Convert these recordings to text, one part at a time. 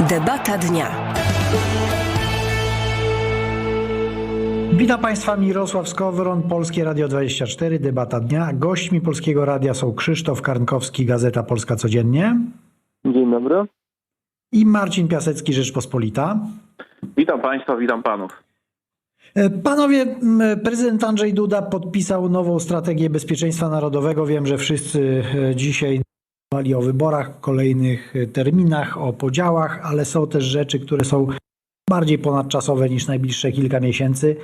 Debata dnia. Witam Państwa, Mirosław Skowron, Polskie Radio 24, debata dnia. Gośćmi Polskiego Radia są Krzysztof Karnkowski, Gazeta Polska Codziennie Dzień dobry. i Marcin Piasecki, Rzeczpospolita. Witam Państwa, witam Panów. E, Panowie, prezydent Andrzej Duda podpisał nową strategię bezpieczeństwa narodowego. Wiem, że wszyscy e, dzisiaj mówili o wyborach, kolejnych e, terminach, o podziałach, ale są też rzeczy, które są bardziej ponadczasowe niż najbliższe kilka miesięcy.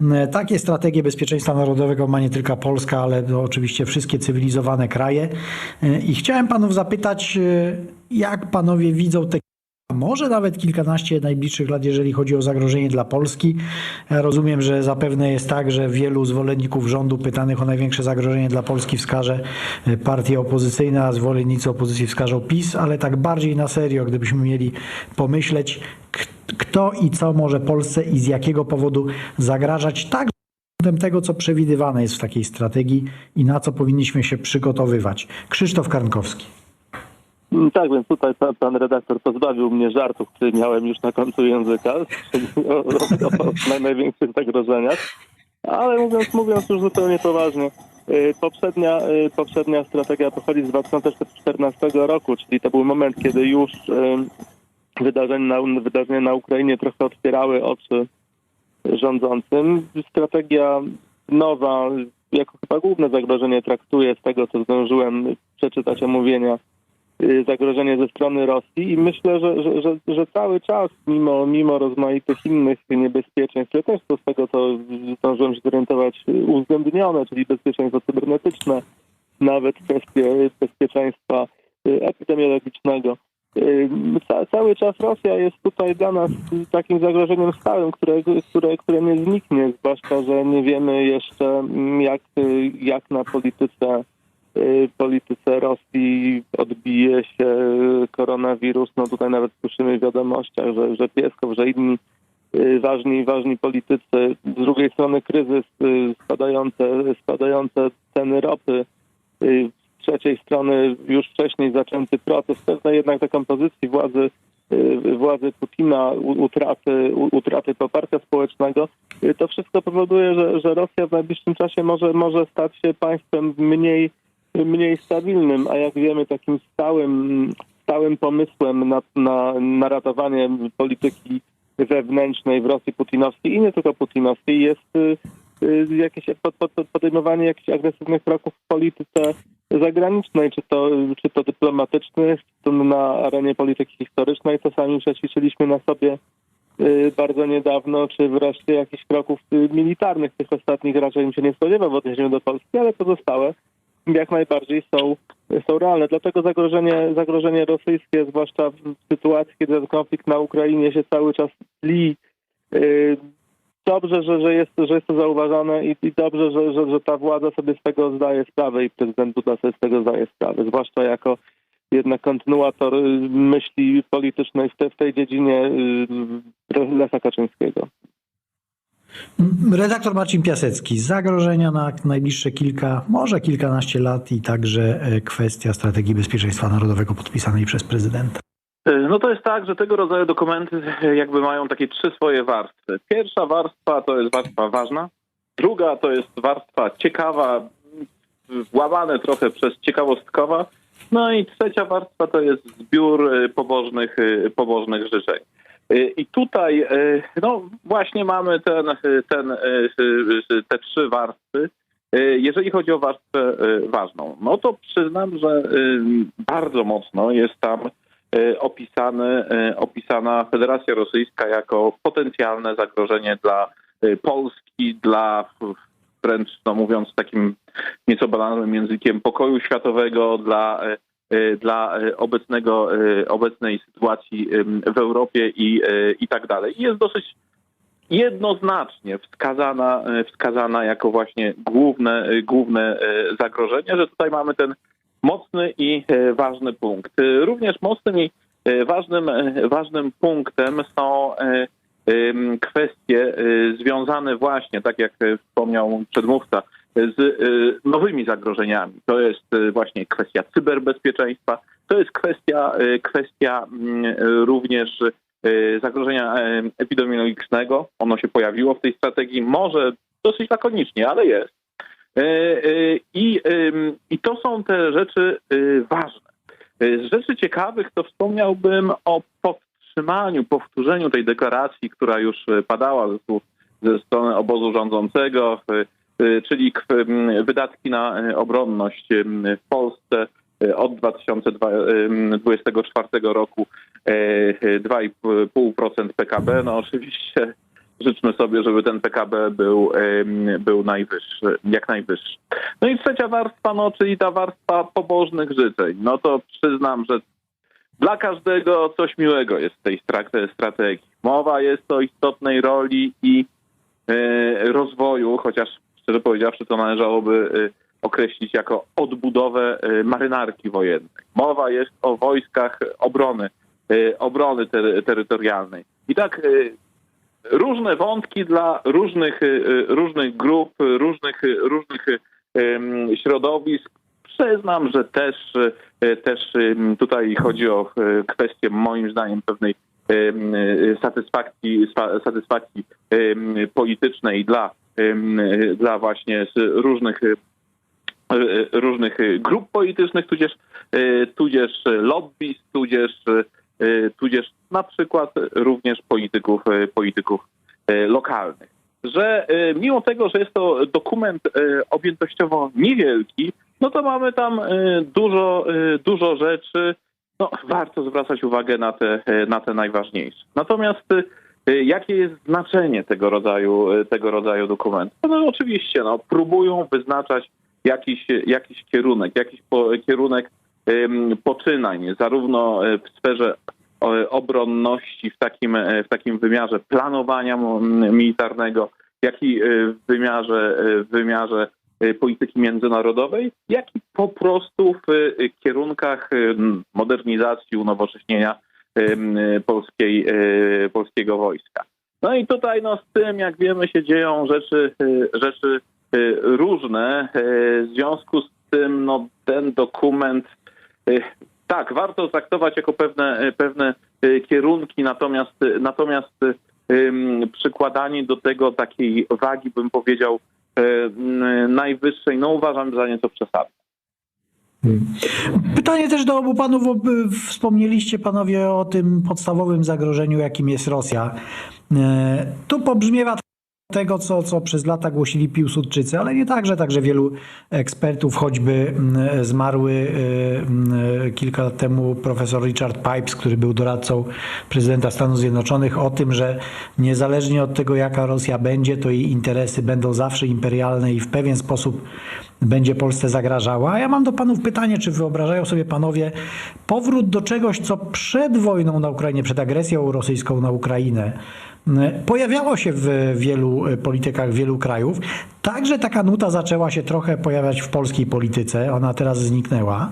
M, Takie strategie bezpieczeństwa narodowego ma nie tylko Polska, ale oczywiście wszystkie cywilizowane kraje. E, I chciałem panów zapytać, e, jak panowie widzą te a może nawet kilkanaście najbliższych lat, jeżeli chodzi o zagrożenie dla Polski. Rozumiem, że zapewne jest tak, że wielu zwolenników rządu pytanych o największe zagrożenie dla Polski wskaże e, partie opozycyjne, a zwolennicy opozycji wskażą PiS, ale tak bardziej na serio, gdybyśmy mieli pomyśleć, kto i co może Polsce i z jakiego powodu zagrażać tak tego, co przewidywane jest w takiej strategii i na co powinniśmy się przygotowywać. Krzysztof Karnkowski. Mm, Tak, więc tutaj pan, pan redaktor pozbawił mnie żartów, które miałem już na końcu języka, czyli o, o, o największych zagrożeniach. Ale mówiąc, mówiąc już zupełnie poważnie, y, poprzednia, y, poprzednia strategia pochodzi z 2014 roku, czyli to był moment, kiedy już y, wydarzenia na, wydarzenia na Ukrainie trochę otwierały oczy rządzącym. Strategia nowa, jako chyba główne zagrożenie traktuje z tego, co zdążyłem przeczytać omówienia, zagrożenie ze strony Rosji i myślę, że, że, że, że cały czas, mimo, mimo rozmaitych innych niebezpieczeństw, które też są z tego, co zdążyłem się zorientować, y, uwzględnione, czyli bezpieczeństwo cybernetyczne, nawet kwestie bezpieczeństwa y, epidemiologicznego. Y, Ca, cały czas Rosja jest tutaj dla nas y, takim zagrożeniem stałym, które, które, które nie zniknie, zwłaszcza, że nie wiemy jeszcze mm, jak, y, jak na polityce y, polityce Rosji odbije się koronawirus. No tutaj nawet słyszymy w wiadomościach, że, że Pieskow, że inni y, ważni, ważni politycy. Z drugiej strony kryzys, y, spadające, spadające ceny ropy. Y, Z trzeciej strony już wcześniej zaczęty proces pewnej jednak dekompozycji władzy y, władzy Putina, utraty, utraty poparcia społecznego, y, to wszystko powoduje, że, że Rosja w najbliższym czasie może, może stać się państwem mniej, mniej stabilnym, a jak wiemy takim stałym, stałym pomysłem na, na, na ratowanie polityki wewnętrznej w Rosji putinowskiej i nie tylko putinowskiej jest y, y, jakieś pod, pod, pod- podejmowanie jakichś agresywnych kroków w polityce zagranicznej, czy to, czy to dyplomatycznych, czy to na arenie polityki historycznej. To sami przećwiczyliśmy na sobie y, bardzo niedawno, czy wreszcie jakichś kroków militarnych. Tych ostatnich raczej bym się nie spodziewał w odniesieniu do Polski, ale pozostałe jak najbardziej są, są realne. Dlatego zagrożenie, zagrożenie rosyjskie, zwłaszcza w sytuacji, kiedy ten konflikt na Ukrainie się cały czas tli, y, dobrze, że, że, jest, że jest to zauważane i, i dobrze, że, że, że ta władza sobie z tego zdaje sprawę i prezydent Duda sobie z tego zdaje sprawę, zwłaszcza jako jednak kontynuator y, myśli politycznej w, te, w tej dziedzinie y, Lecha Kaczyńskiego. Redaktor Marcin Piasecki. Zagrożenia na najbliższe kilka, może kilkanaście lat i także e, kwestia strategii bezpieczeństwa narodowego podpisanej przez prezydenta. No to jest tak, że tego rodzaju dokumenty jakby mają takie trzy swoje warstwy. Pierwsza warstwa to jest warstwa ważna, druga to jest warstwa ciekawa, łamane trochę przez ciekawostkowa, no i trzecia warstwa to jest zbiór pobożnych, pobożnych życzeń. Y, I tutaj y, no właśnie mamy ten, y, ten, te trzy warstwy. Jeżeli chodzi o warstwę ważną, no to przyznam, że bardzo mocno jest tam opisany, opisana Federacja Rosyjska jako potencjalne zagrożenie dla Polski, dla wręcz no mówiąc takim nieco banalnym językiem pokoju światowego, dla, dla y, obecnego, y, obecnej sytuacji w Europie i, y, i tak dalej. Jest dosyć jednoznacznie wskazana, y, wskazana jako właśnie główne, y, główne y, zagrożenie, że tutaj mamy ten mocny i ważny punkt. Również mocnym i ważnym, ważnym punktem są kwestie związane właśnie, tak jak wspomniał przedmówca, z e, nowymi zagrożeniami. To jest e, właśnie kwestia cyberbezpieczeństwa, to jest kwestia, y, kwestia mm, również y, zagrożenia y, epidemiologicznego. Ono się pojawiło w tej strategii, może dosyć lakonicznie, ale jest. Y, y, I, I to są te rzeczy y, ważne. Y, Z rzeczy ciekawych to wspomniałbym o powstrzymaniu, powtórzeniu tej deklaracji, która już y, padała ze, ze strony obozu rządzącego, y, y, czyli k- ym, wydatki na y, obronność w Polsce y, od 2024 roku y, y, 2,5% PKB. No oczywiście życzmy sobie, żeby ten PKB był, był najwyższy, jak najwyższy. No i trzecia warstwa, no czyli ta warstwa pobożnych życzeń. No to przyznam, że dla każdego coś miłego jest w tej stra- strategii. Mowa jest o istotnej roli i rozwoju, chociaż szczerze powiedziawszy to należałoby e, określić jako odbudowę e, marynarki wojennej. Mowa jest o wojskach obrony, e, obrony tery- terytorialnej. I tak różne wątki dla różnych, różnych grup, różnych, różnych środowisk. Przyznam, że też, też tutaj chodzi o kwestię moim zdaniem pewnej satysfakcji, satysfakcji politycznej dla, dla właśnie różnych e, różnych grup politycznych, tudzież, e, tudzież lobbyist, tudzież, e, tudzież na przykład również polityków, polityków lokalnych. Że mimo tego, że jest to dokument objętościowo niewielki, no to mamy tam dużo, dużo rzeczy. No, warto zwracać uwagę na te, e, na te najważniejsze. Natomiast e, jakie jest znaczenie tego rodzaju, e, tego rodzaju dokumentów? No oczywiście, no, próbują wyznaczać jakiś, jakiś kierunek, jakiś po, kierunek em, poczynań, zarówno e, w sferze e, obronności, w takim, e, w takim wymiarze planowania militarnego, jak i e, w wymiarze, e, w wymiarze e, polityki międzynarodowej, jak i po prostu w e, kierunkach e, modernizacji, unowocześnienia polskiej, polskiego wojska. No i tutaj no, z tym, jak wiemy, się dzieją rzeczy, rzeczy różne. W związku z tym no, ten dokument tak, warto traktować jako pewne, pewne kierunki, natomiast, natomiast przykładanie do tego takiej wagi, bym powiedział, najwyższej, no uważam za nieco przesadne. Pytanie też do obu panów. y, Wspomnieliście panowie o tym podstawowym zagrożeniu, jakim jest Rosja. E, Tu pobrzmiewa tego, co, co przez lata głosili Piłsudczycy, ale nie także, także wielu ekspertów, choćby mm, zmarły y, mm, kilka lat temu profesor Richard Pipes, który był doradcą prezydenta Stanów Zjednoczonych, o tym, że niezależnie od tego, jaka Rosja będzie, to jej interesy będą zawsze imperialne i w pewien sposób będzie Polsce zagrażała. A ja mam do panów pytanie, czy wyobrażają sobie panowie powrót do czegoś, co przed wojną na Ukrainie, przed agresją rosyjską na Ukrainę pojawiało się w wielu politykach wielu krajów. Także taka nuta zaczęła się trochę pojawiać w polskiej polityce. Ona teraz zniknęła.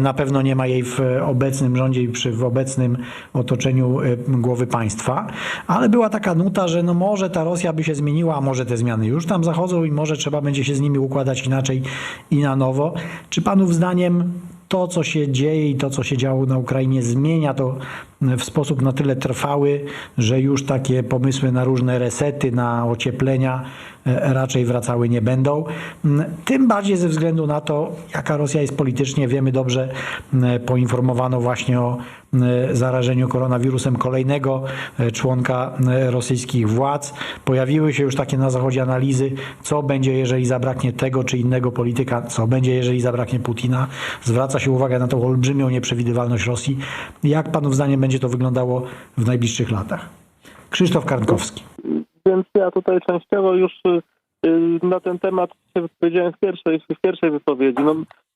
Na pewno nie ma jej w obecnym rządzie i przy w obecnym otoczeniu y, głowy państwa, ale była taka nuta, że no może ta Rosja by się zmieniła, a może te zmiany już tam zachodzą i może trzeba będzie się z nimi układać inaczej i na nowo. Czy panów zdaniem to, co się dzieje i to, co się działo na Ukrainie, zmienia to w sposób na tyle trwały, że już takie pomysły na różne resety, na ocieplenia raczej wracały nie będą. M, Tym bardziej ze względu na to, jaka Rosja jest politycznie. Wiemy dobrze, m, poinformowano właśnie o m, zarażeniu koronawirusem kolejnego e, członka rosyjskich władz. Pojawiły się już takie na Zachodzie analizy, co będzie, jeżeli zabraknie tego czy innego polityka, co będzie, jeżeli zabraknie Putina. Zwraca się uwagę na tą olbrzymią nieprzewidywalność Rosji. Jak panów zdaniem będzie to wyglądało w najbliższych latach? Krzysztof Karnkowski. Więc ja tutaj częściowo już y, y, na ten temat się wypowiedziałem w pierwszej, w pierwszej wypowiedzi. No,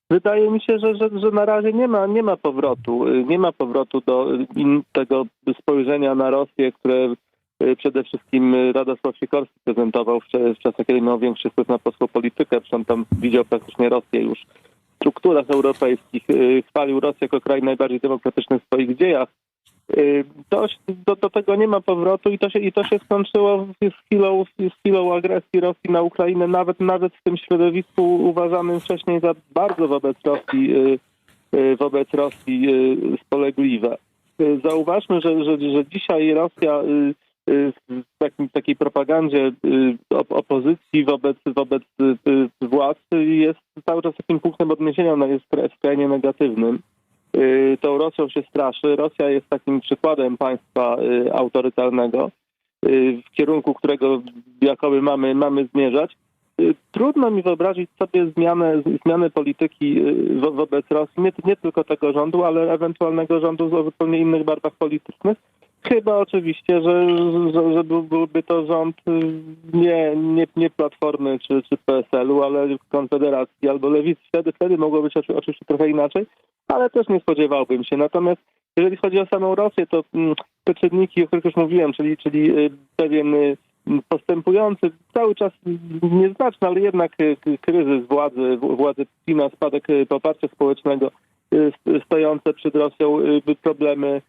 wydaje mi się, że, że, że na razie nie ma, nie ma powrotu. y, Nie ma powrotu do in, tego spojrzenia na Rosję, które przede wszystkim Radosław Sikorski prezentował w, w czasach, kiedy miał większy wpływ na polską politykę. Przecież on tam widział praktycznie Rosję już w strukturach europejskich. Chwalił Rosję jako kraj najbardziej demokratyczny w swoich dziejach. Y, To, do, do tego nie ma powrotu i to się, i to się skończyło z chwilą, z chwilą agresji Rosji na Ukrainę, nawet, nawet w tym środowisku uważanym wcześniej za bardzo wobec Rosji y, y, wobec Rosji spolegliwe. Zauważmy, że, że, że dzisiaj Rosja w takim, takiej propagandzie op- opozycji wobec, wobec władz jest cały czas takim punktem odniesienia, ona jest skra- skrajnie negatywnym. Y, Tą Rosją się straszy. Rosja jest takim przykładem państwa y, autorytarnego, y, w kierunku którego jakoby mamy, mamy zmierzać. Trudno mi wyobrazić sobie zmianę, zmianę polityki wo- wobec Rosji, nie, nie tylko tego rządu, ale ewentualnego rządu o zupełnie innych barwach politycznych. Chyba oczywiście, że, że, że był- byłby to rząd y, nie, nie, nie Platformy czy, czy PSL-u, ale Konfederacji albo Lewicy. Wtedy, wtedy mogło być oczy- oczywiście trochę inaczej, ale też nie spodziewałbym się. Natomiast jeżeli chodzi o samą Rosję, to mm, te czynniki, o których już mówiłem, czyli, czyli y, pewien y, postępujący, cały czas nieznaczny, ale jednak kryzys władzy, władzy spadek poparcia społecznego, st- stojące przed Rosją problemy,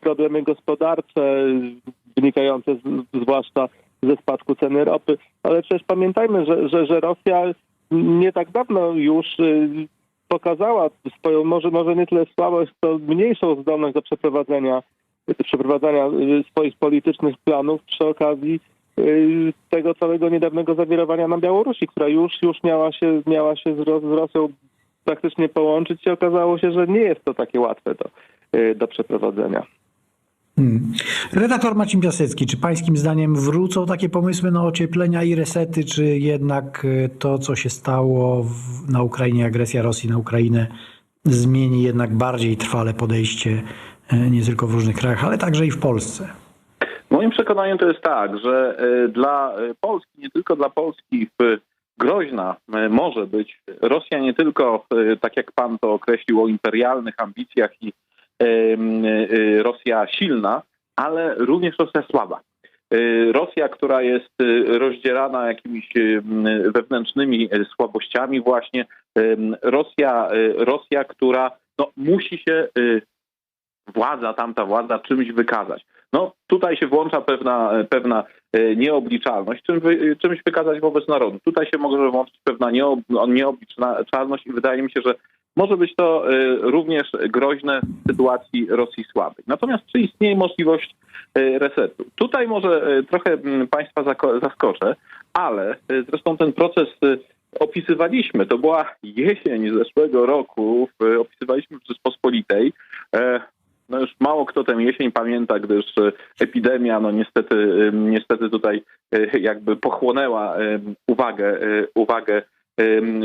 problemy gospodarcze y, wynikające z, zwłaszcza ze spadku ceny ropy. Ale przecież pamiętajmy, że, że, że Rosja nie tak dawno już y, pokazała swoją, może, może nie tyle słabość, to mniejszą zdolność do przeprowadzenia, przeprowadzania y, swoich politycznych planów przy okazji y, tego całego niedawnego zawirowania na Białorusi, która już, już miała się, miała się z, Ros- z Rosją praktycznie połączyć i okazało się, że nie jest to takie łatwe do, y, do przeprowadzenia. Hmm. Redaktor Marcin Piasecki, czy pańskim zdaniem wrócą takie pomysły na ocieplenia i resety, czy jednak y, to, co się stało w, na Ukrainie, agresja Rosji na Ukrainę, zmieni jednak bardziej trwale podejście y, nie tylko w różnych krajach, ale także i w Polsce? Moim przekonaniem to jest tak, że dla Polski, nie tylko dla Polski groźna może być Rosja nie tylko, tak jak pan to określił, o imperialnych ambicjach i Rosja silna, ale również Rosja słaba. E, Rosja, która jest rozdzierana jakimiś wewnętrznymi słabościami właśnie. Rosja, Rosja, która no, musi się władza, tamta władza czymś wykazać. No tutaj się włącza pewna, pewna e, nieobliczalność, czym czymś wykazać wobec narodu. Tutaj się może włączyć pewna nieob, nieobliczalność i wydaje mi się, że może być to e, również groźne w sytuacji Rosji słabej. Natomiast czy istnieje możliwość e, resetu? Tutaj może e, trochę m, Państwa zaskoczę, ale zresztą ten proces opisywaliśmy. To była jesień zeszłego roku, opisywaliśmy w Rzeczpospolitej. E, no już mało kto tę jesień pamięta, gdyż epidemia no niestety, niestety tutaj jakby pochłonęła uwagę, uwagę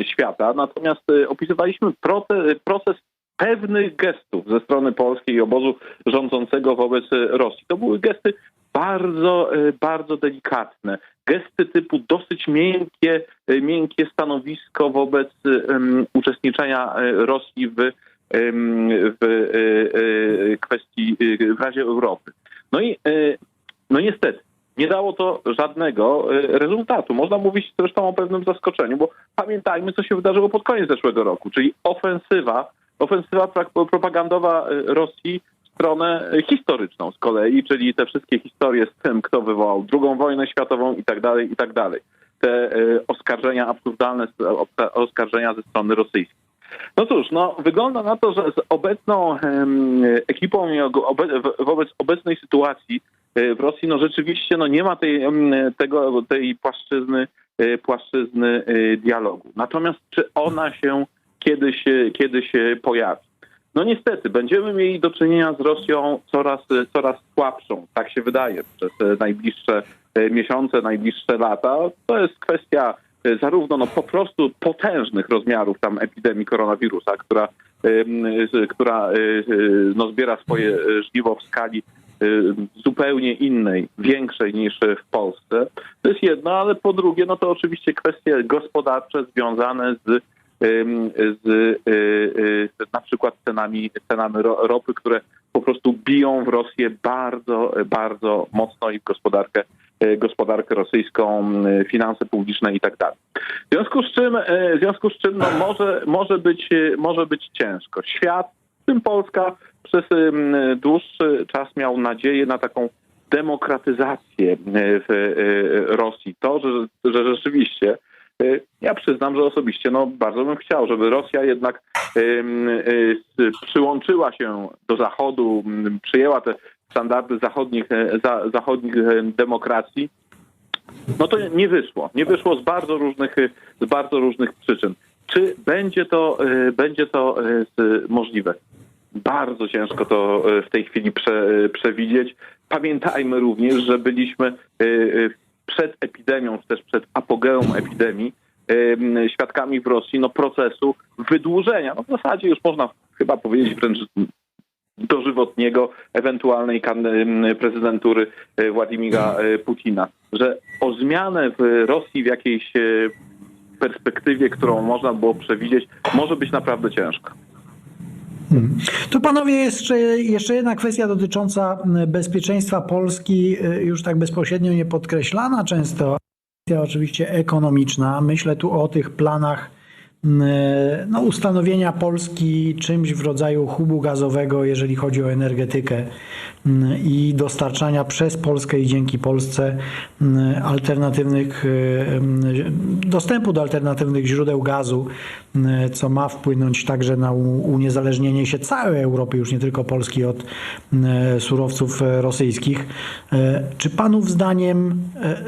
świata. Natomiast e, opisywaliśmy proces, proces pewnych gestów ze strony polskiej i obozu rządzącego wobec e, Rosji. To były gesty bardzo, e, bardzo delikatne. Gesty typu dosyć miękkie, miękkie stanowisko wobec em, uczestniczenia Rosji w em, w kwestii w Radzie Europy. No i no niestety nie dało to żadnego e, rezultatu. Można mówić zresztą o pewnym zaskoczeniu, bo pamiętajmy, co się wydarzyło pod koniec zeszłego roku, czyli ofensywa, ofensywa propagandowa e, Rosji w stronę e, historyczną z kolei, czyli te wszystkie historie z tym, kto wywołał drugą wojnę światową i tak dalej, i tak dalej. Te oskarżenia absurdalne, os- oskarżenia ze strony rosyjskiej. No cóż, no, wygląda na to, że z obecną em, ekipą i obe, wobec obecnej sytuacji w Rosji, no rzeczywiście no, nie ma tej, tego, tej płaszczyzny, e, płaszczyzny e, dialogu. Natomiast czy ona się kiedyś, kiedyś pojawi? No niestety, będziemy mieli do czynienia z Rosją coraz, coraz słabszą, tak się wydaje, przez najbliższe miesiące, najbliższe lata. To jest kwestia zarówno no, po prostu potężnych rozmiarów tam epidemii koronawirusa, która, która no, zbiera swoje żniwo w skali zupełnie innej, większej niż w Polsce. To jest jedno, ale po drugie, no to oczywiście kwestie gospodarcze związane z em, z e, e, na przykład cenami, cenami ro- ropy, które po prostu biją w Rosję bardzo, bardzo mocno i w gospodarkę, gospodarkę rosyjską, finanse publiczne i tak dalej. W związku z czym, w związku z czym no, może, może, być, może być ciężko. Świat, w tym Polska, przez em, dłuższy czas miał nadzieję na taką demokratyzację e, w e, Rosji. To, że, że rzeczywiście, e, ja przyznam, że osobiście no, bardzo bym chciał, żeby Rosja jednak przyłączyła się do Zachodu, przyjęła te standardy zachodnich, za, zachodnich demokracji, no to nie wyszło. Nie wyszło z bardzo różnych, z bardzo różnych przyczyn. Czy będzie to, będzie to możliwe? Bardzo ciężko to e, w tej chwili prze, e, przewidzieć. Pamiętajmy również, że byliśmy e, przed epidemią, czy też przed apogeum epidemii, em, świadkami w Rosji no, procesu wydłużenia. No, w zasadzie już można chyba powiedzieć wręcz dożywotniego ewentualnej prezydentury Władimira Putina. Że o zmianę w Rosji w jakiejś perspektywie, którą można było przewidzieć, może być naprawdę ciężko. Hmm. To panowie, jeszcze, jeszcze jedna kwestia dotycząca bezpieczeństwa Polski, y, już tak bezpośrednio nie podkreślana często, oczywiście ekonomiczna. Myślę tu o tych planach no, ustanowienia Polski czymś w rodzaju hubu gazowego, jeżeli chodzi o energetykę m, i dostarczania przez Polskę i dzięki Polsce m, alternatywnych, dostępu do alternatywnych źródeł gazu, co ma wpłynąć także na uniezależnienie się całej Europy, już nie tylko Polski, od surowców rosyjskich. Czy panów zdaniem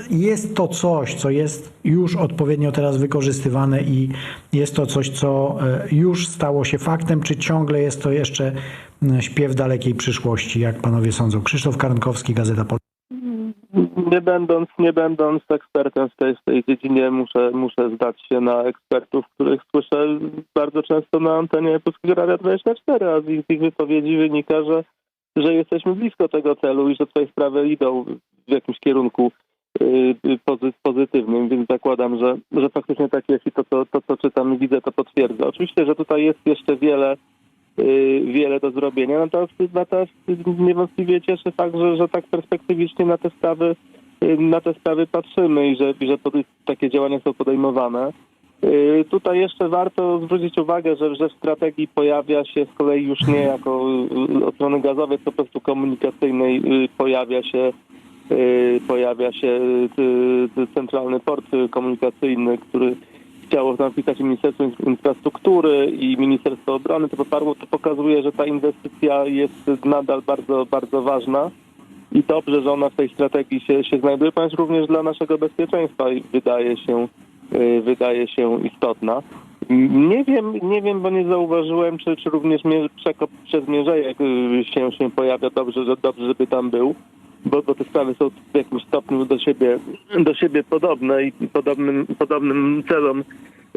jest to coś, co jest już odpowiednio teraz wykorzystywane i jest to coś, co e, już stało się faktem, czy ciągle jest to jeszcze śpiew dalekiej przyszłości, jak panowie sądzą? Krzysztof Karnkowski, Gazeta Polska. Nie będąc, nie będąc ekspertem w tej, w tej dziedzinie, muszę, muszę zdać się na ekspertów, których słyszę bardzo często na antenie Polskiego Radia 24, a z ich, z ich wypowiedzi wynika, że, że jesteśmy blisko tego celu i że tutaj sprawy idą w jakimś kierunku pozytywnym, więc zakładam, że, że faktycznie tak jest i to, to, to, co czytam i widzę, to potwierdza. Oczywiście, że tutaj jest jeszcze wiele y, wiele do zrobienia. Natomiast, natomiast niewątpliwie cieszy fakt, że, że tak perspektywicznie na te sprawy y, na te sprawy patrzymy i że, że takie działania są podejmowane. Y, Tutaj jeszcze warto zwrócić uwagę, że, że w strategii pojawia się z kolei już nie jako y, od strony gazowej, tylko po prostu komunikacyjnej y, pojawia się y, pojawia się y, y, centralny port y, komunikacyjny, który chciało napisać Ministerstwo Infra- Infrastruktury i Ministerstwo Obrony, to poparło, to pokazuje, że ta inwestycja jest nadal bardzo, bardzo ważna i dobrze, że ona w tej strategii się, się znajduje, ponieważ również dla naszego bezpieczeństwa wydaje się, y, wydaje się istotna. Nie wiem, nie wiem, bo nie zauważyłem, czy, czy również przekop przez Mierzejek y, się, się pojawia. Dobrze, że dobrze, żeby tam był bo, bo te sprawy są w jakimś stopniu do siebie, do siebie podobne i podobnym, podobnym celom,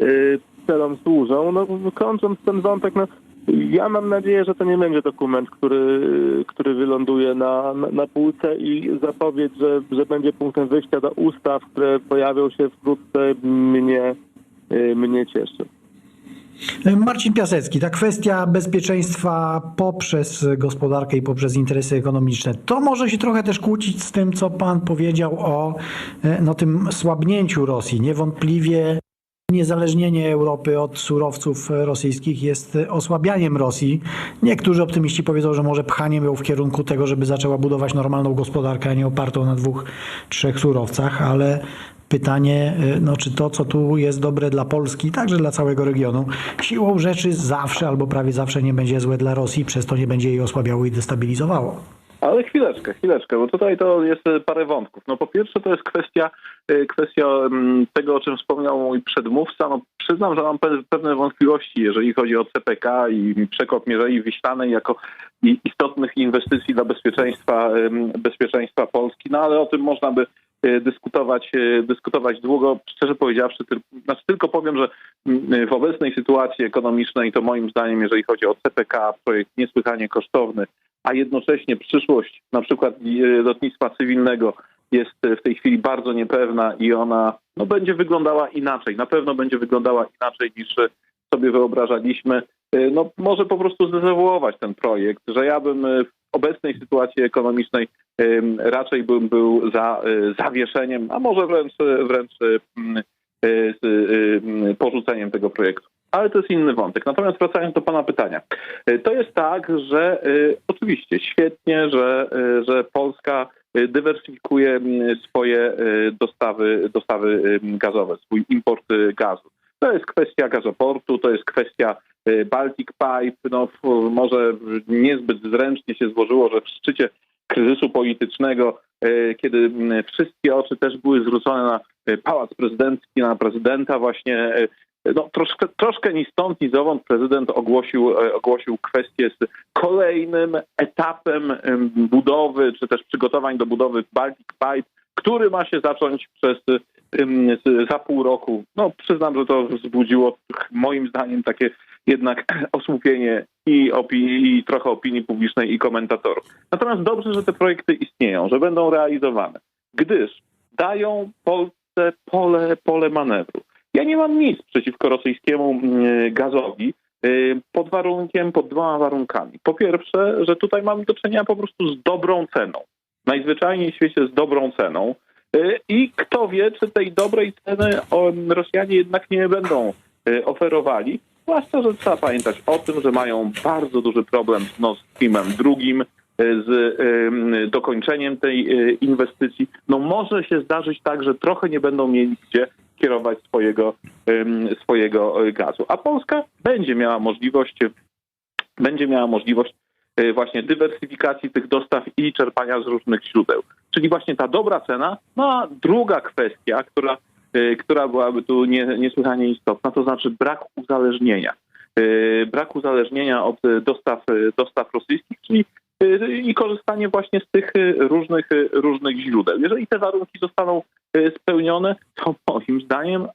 y, celom służą. No, kończąc ten wątek, no, ja mam nadzieję, że to nie będzie dokument, który, który wyląduje na, na, na półce i zapowiedź, że, że będzie punktem wyjścia do ustaw, które pojawią się wkrótce, mnie, y, mnie cieszy. Marcin Piasecki, ta kwestia bezpieczeństwa poprzez gospodarkę i poprzez interesy ekonomiczne, to może się trochę też kłócić z tym, co pan powiedział o e, no, tym słabnięciu Rosji. Niewątpliwie Niezależnienie Europy od surowców rosyjskich jest osłabianiem Rosji. Niektórzy optymiści powiedzą, że może pchaniem ją w kierunku tego, żeby zaczęła budować normalną gospodarkę, a nie opartą na dwóch, trzech surowcach, ale pytanie, y, no, czy to, co tu jest dobre dla Polski, także dla całego regionu, siłą rzeczy zawsze albo prawie zawsze nie będzie złe dla Rosji, przez to nie będzie jej osłabiało i destabilizowało. Ale chwileczkę, chwileczkę, bo tutaj to jest parę wątków. No po pierwsze to jest kwestia, e, kwestia mm, tego, o czym wspomniał mój przedmówca. No przyznam, że mam pe- pewne wątpliwości, jeżeli chodzi o CPK i przekop Mierzei Wiślanej jako istotnych inwestycji dla bezpieczeństwa, bezpieczeństwa Polski. No ale o tym można by e, dyskutować, e, dyskutować długo. Szczerze powiedziawszy, tyl- znaczy tylko powiem, że mm, w obecnej sytuacji ekonomicznej to moim zdaniem, jeżeli chodzi o CPK, projekt niesłychanie kosztowny, a jednocześnie przyszłość na przykład e, lotnictwa cywilnego jest e, w tej chwili bardzo niepewna i ona no, będzie wyglądała inaczej. Na pewno będzie wyglądała inaczej niż e, sobie wyobrażaliśmy. No, może po prostu zdezawuować ten projekt, że ja bym w obecnej sytuacji ekonomicznej raczej bym był za zawieszeniem, a może wręcz, wręcz porzuceniem tego projektu. Ale to jest inny wątek. Natomiast wracając do Pana pytania. E, To jest tak, że e, oczywiście świetnie, że, e, że Polska dywersyfikuje swoje dostawy, dostawy gazowe, swój import gazu. To jest kwestia gazoportu, to jest kwestia Baltic Pipe, no może niezbyt zręcznie się złożyło, że w szczycie kryzysu politycznego, kiedy wszystkie oczy też były zwrócone na pałac prezydencki, na prezydenta właśnie, no, troszkę, troszkę ni stąd, ni zowąd prezydent ogłosił, e, ogłosił kwestię z kolejnym etapem em, budowy, czy też przygotowań do budowy Baltic Pipe, który ma się zacząć przez za pół roku. No przyznam, że to wzbudziło moim zdaniem takie jednak osłupienie i, opinii, i trochę opinii publicznej i komentatorów. Natomiast dobrze, że te projekty istnieją, że będą realizowane, gdyż dają Polsce pole, pole manewru. Ja nie mam nic przeciwko rosyjskiemu mm, gazowi, y, pod warunkiem, pod dwoma warunkami. Po pierwsze, że tutaj mamy do czynienia po prostu z dobrą ceną. Najzwyczajniej w świecie z dobrą ceną. Y, I kto wie, czy tej dobrej ceny Rosjanie jednak nie będą y, oferowali. Zwłaszcza, że trzeba pamiętać o tym, że mają bardzo duży problem z Nord Streamem drugim, z dokończeniem tej inwestycji. No może się zdarzyć tak, że trochę nie będą mieli gdzie kierować swojego, swojego y, gazu. A Polska będzie miała możliwość, będzie miała możliwość y, właśnie dywersyfikacji tych dostaw i czerpania z różnych źródeł. Czyli właśnie ta dobra cena. No a druga kwestia, która, y, która byłaby tu nie, niesłychanie istotna, to znaczy brak uzależnienia. Brak uzależnienia od dostaw, dostaw rosyjskich, czyli i korzystanie właśnie z tych y, różnych, y, różnych źródeł. Jeżeli te warunki zostaną y, spełnione, to moim zdaniem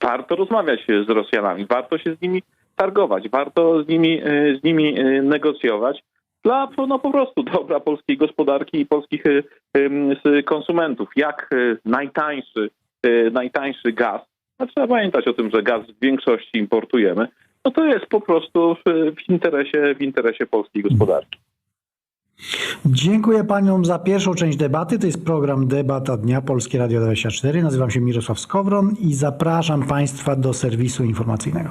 warto rozmawiać z Rosjanami, warto się z nimi targować, warto z nimi, y, z nimi y, negocjować dla no, po prostu dobra polskiej gospodarki i polskich y, konsumentów. Jak y, najtańszy, y, najtańszy gaz, a trzeba pamiętać o tym, że gaz w większości importujemy, no to jest po prostu w, interesie, w interesie polskiej gospodarki. Dziękuję paniom za pierwszą część debaty. To jest program Debata Dnia Polskie Radio 24. Nazywam się Mirosław Skowron i zapraszam państwa do serwisu informacyjnego.